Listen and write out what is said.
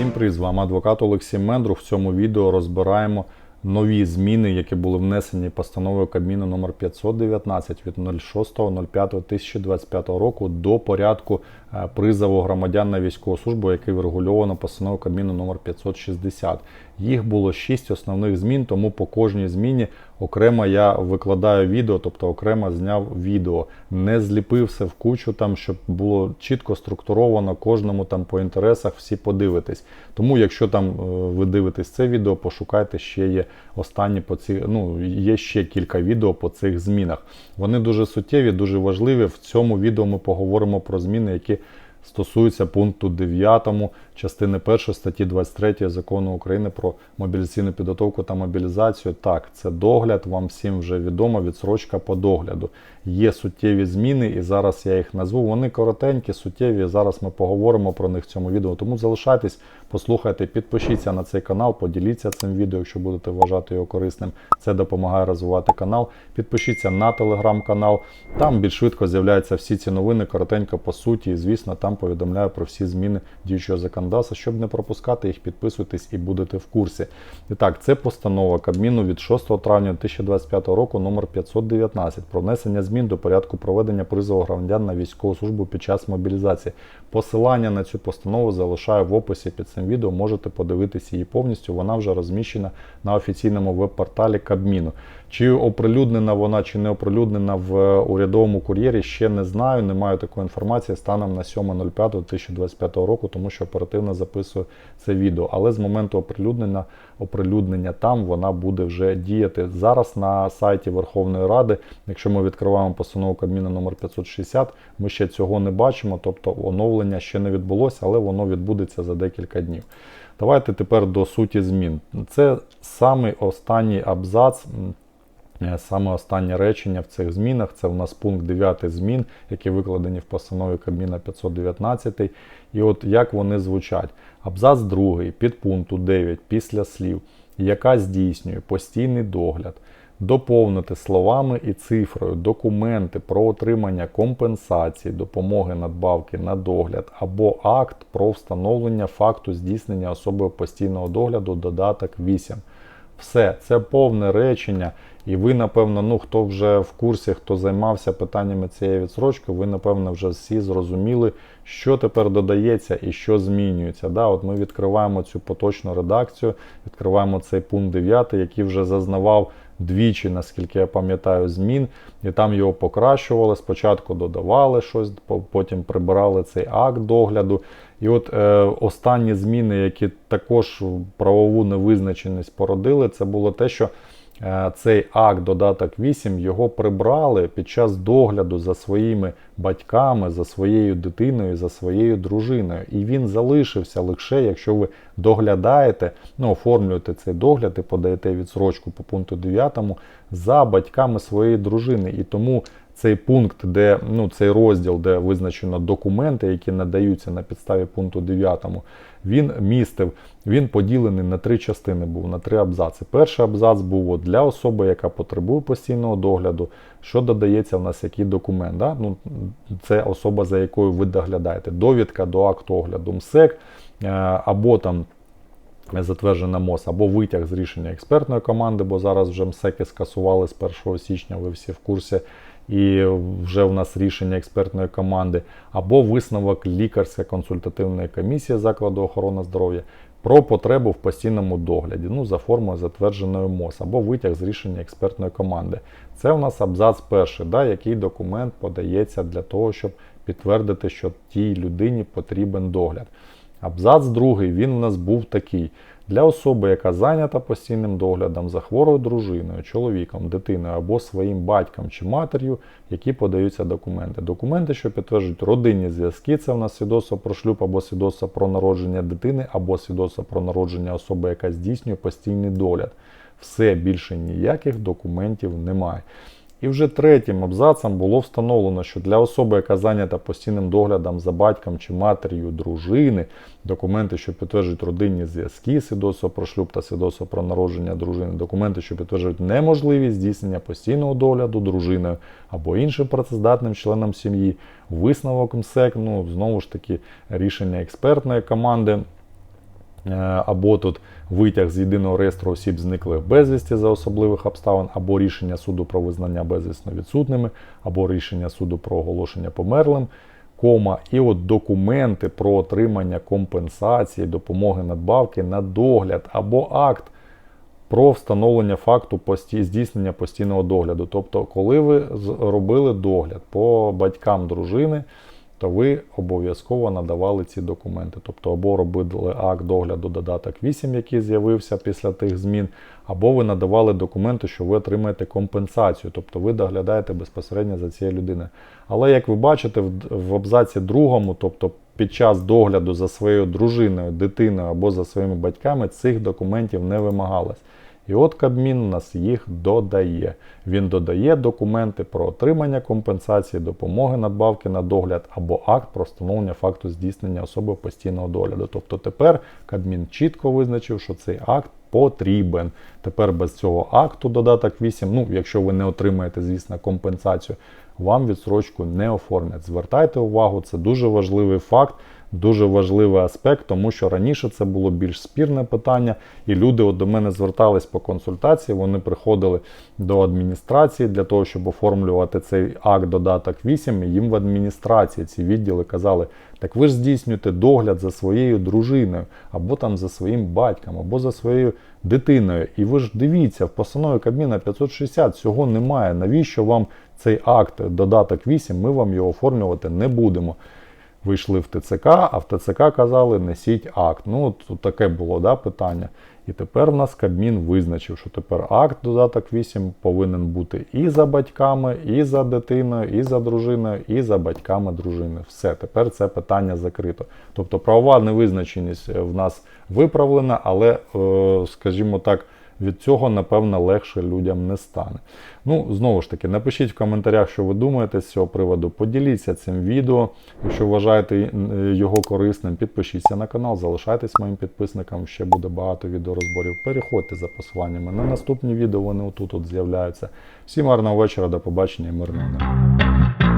Всім привіт, з вами адвокат Олексій Мендрух. В цьому відео розбираємо нові зміни, які були внесені постановою Кабміну номер 519 від 06.05.2025 року до порядку е, призову громадян на військову службу, який врегульовано постановою Кабміну номер 560. Їх було 6 основних змін, тому по кожній зміні окремо я викладаю відео, тобто окремо зняв відео. Не зліпив все в кучу, там, щоб було чітко структуровано кожному там по інтересах, всі подивитесь. Тому, якщо там е, ви дивитесь це відео, пошукайте ще є останні по ці, ну, є ще кілька відео по цих змінах. Вони дуже суттєві, дуже важливі. В цьому відео ми поговоримо про зміни, які стосуються пункту 9 частини 1 статті 23 закону України про мобілізаційну підготовку та мобілізацію. Так, це догляд, вам всім вже відомо, відсрочка по догляду. Є суттєві зміни, і зараз я їх назву. Вони коротенькі, суттєві. Зараз ми поговоримо про них в цьому відео. Тому залишайтесь, послухайте, підпишіться на цей канал, поділіться цим відео, якщо будете вважати його корисним. Це допомагає розвивати канал. Підпишіться на телеграм-канал. Там більш швидко з'являються всі ці новини, коротенько по суті. І звісно, там повідомляю про всі зміни діючого законодавства. Щоб не пропускати їх, підписуйтесь і будете в курсі. І так, це постанова Кабміну від 6 травня 2025 року номер 519 про внесення змін до порядку проведення призову громадян на військову службу під час мобілізації. Посилання на цю постанову залишаю в описі під цим відео. Можете подивитися її повністю. Вона вже розміщена на офіційному веб-порталі Кабміну. Чи оприлюднена вона, чи не оприлюднена в урядовому кур'єрі, ще не знаю. Не маю такої інформації станом на 7.05.2025 року, тому що оперативно записую це відео. Але з моменту оприлюднення, оприлюднення там вона буде вже діяти. Зараз на сайті Верховної Ради, якщо ми відкриваємо постанову Кабміну номер 560, ми ще цього не бачимо, тобто оновлення ще не відбулося, але воно відбудеться за декілька днів. Давайте тепер до суті змін. Це самий останній абзац. Е, Саме останнє речення в цих змінах це у нас пункт 9 змін, які викладені в постанові Кабміна 519. І от як вони звучать. Абзац 2 підпункту 9 після слів, яка здійснює постійний догляд, доповнити словами і цифрою документи про отримання компенсації, допомоги надбавки на догляд або акт про встановлення факту здійснення особою постійного догляду додаток 8. Все, це повне речення. І ви, напевно, ну хто вже в курсі, хто займався питаннями цієї відсрочки, ви, напевно, вже всі зрозуміли, що тепер додається і що змінюється. Да, От Ми відкриваємо цю поточну редакцію, відкриваємо цей пункт 9, який вже зазнавав двічі, наскільки я пам'ятаю, змін, і там його покращували. Спочатку додавали щось, потім прибирали цей акт догляду. І от е, останні зміни, які також правову невизначеність породили, це було те, що е, цей акт додаток 8 його прибрали під час догляду за своїми батьками, за своєю дитиною, за своєю дружиною. І він залишився лише, якщо ви доглядаєте, ну, оформлюєте цей догляд і подаєте відсрочку по пункту 9 за батьками своєї дружини. І тому цей пункт, де ну, цей розділ, де визначено документи, які надаються на підставі пункту 9, він містив, він поділений на три частини, був на три абзаци. Перший абзац був для особи, яка потребує постійного догляду, що додається в нас який документ. Да? Ну, Це особа, за якою ви доглядаєте. Довідка до акту огляду МСЕК е, або там. Затверджена МОЗ або витяг з рішення експертної команди, бо зараз вже МСЕКи скасували з 1 січня, ви всі в курсі, і вже у нас рішення експертної команди, або висновок лікарської консультативної комісії закладу охорони здоров'я про потребу в постійному догляді, ну за формою затвердженої МОЗ, або витяг з рішення експертної команди. Це у нас абзац перший, да, який документ подається для того, щоб підтвердити, що тій людині потрібен догляд. Абзац другий, він у нас був такий. Для особи, яка зайнята постійним доглядом за хворою дружиною, чоловіком, дитиною або своїм батьком чи матір'ю, які подаються документи. Документи, що підтверджують родинні зв'язки, це в нас свідоцтво про шлюб або свідоцтво про народження дитини, або свідоцтво про народження особи, яка здійснює постійний догляд. Все більше ніяких документів немає. І вже третім абзацом було встановлено, що для особи, яка зайнята постійним доглядом за батьком чи матір'ю дружини, документи, що підтверджують родинні зв'язки, свідоцтво про шлюб та свідоцтво про народження дружини, документи, що підтверджують неможливість здійснення постійного догляду дружиною або іншим працездатним членом сім'ї, висновок МСЕК, ну знову ж таки рішення експертної команди. Е, або тут витяг з єдиного реєстру осіб зниклих безвісті за особливих обставин, або рішення суду про визнання безвісно відсутними, або рішення суду про оголошення померлим. Кома, і от документи про отримання компенсації, допомоги надбавки на догляд або акт про встановлення факту пості... здійснення постійного догляду. Тобто, коли ви робили догляд по батькам дружини, то ви обов'язково надавали ці документи. Тобто, або робили акт догляду додаток 8, який з'явився після тих змін, або ви надавали документи, що ви отримаєте компенсацію, тобто ви доглядаєте безпосередньо за цією людиною. Але як ви бачите, в, абзаці другому, тобто під час догляду за своєю дружиною, дитиною або за своїми батьками, цих документів не вимагалось. І от Кабмін нас їх додає. Він додає документи про отримання компенсації, допомоги надбавки на догляд або акт про встановлення факту здійснення особи постійного догляду. Тобто тепер Кабмін чітко визначив, що цей акт потрібен. Тепер без цього акту додаток 8, ну якщо ви не отримаєте, звісно, компенсацію, вам відсрочку не оформлять. Звертайте увагу, це дуже важливий факт. Дуже важливий аспект, тому що раніше це було більш спірне питання, і люди от до мене звертались по консультації. Вони приходили до адміністрації для того, щоб оформлювати цей акт додаток 8. І їм в адміністрації ці відділи казали: так ви ж здійснюєте догляд за своєю дружиною, або там за своїм батьком, або за своєю дитиною. І ви ж дивіться, в постанові Кабміна 560 цього немає. Навіщо вам цей акт додаток 8? Ми вам його оформлювати не будемо вийшли в ТЦК, а в ТЦК казали, несіть акт. Ну, тут таке було да, питання. І тепер в нас Кабмін визначив, що тепер акт додаток 8 повинен бути і за батьками, і за дитиною, і за дружиною, і за батьками дружини. Все, тепер це питання закрито. Тобто правова невизначеність в нас виправлена, але, е, скажімо так, від цього, напевно, легше людям не стане. Ну, знову ж таки, напишіть в коментарях, що ви думаєте з цього приводу. Поділіться цим відео. Якщо вважаєте е, його корисним, підпишіться на канал, залишайтесь моїм підписником. Ще буде багато відеорозборів. Переходьте за посиланнями на наступні відео. Вони отут от з'являються. Всім гарного вечора, до побачення і мирного неба.